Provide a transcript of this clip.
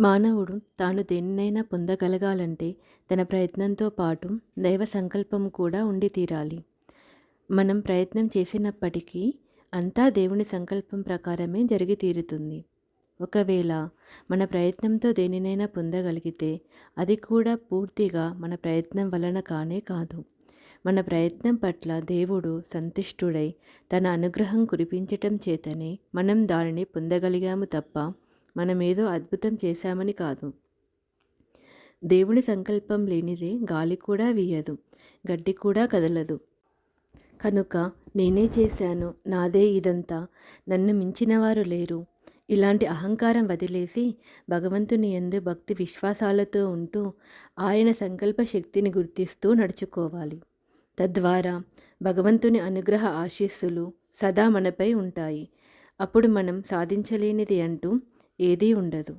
మానవుడు తాను దేనినైనా పొందగలగాలంటే తన ప్రయత్నంతో పాటు దైవ సంకల్పం కూడా ఉండి తీరాలి. మనం ప్రయత్నం చేసినప్పటికీ అంతా దేవుని సంకల్పం ప్రకారమే జరిగి తీరుతుంది. ఒకవేళ మన ప్రయత్నంతో దేనినైనా పొందగలిగితే అది కూడా పూర్తిగా మన ప్రయత్నం వలన కానే కాదు. మన ప్రయత్నం పట్ల దేవుడు సంతుష్టుడై తన అనుగ్రహం కురిపించటం చేతనే మనం దానిని పొందగలిగాము తప్ప మనమేదో అద్భుతం చేశామని కాదు. దేవుని సంకల్పం లేనిదే గాలి కూడా వీయదు గడ్డి కూడా కదలదు. కనుక నేనే చేశాను నాదే ఇదంతా. నన్ను మించినవారు లేరు. ఇలాంటి అహంకారం వదిలేసి భగవంతుని ఎందు భక్తి విశ్వాసాలతో ఉంటూ ఆయన సంకల్ప శక్తిని గుర్తిస్తూ నడుచుకోవాలి. తద్వారా భగవంతుని అనుగ్రహ ఆశీస్సులు సదా మనపై ఉంటాయి. అప్పుడు మనం సాధించలేనిది అంటూ ఏదీ ఉండదు.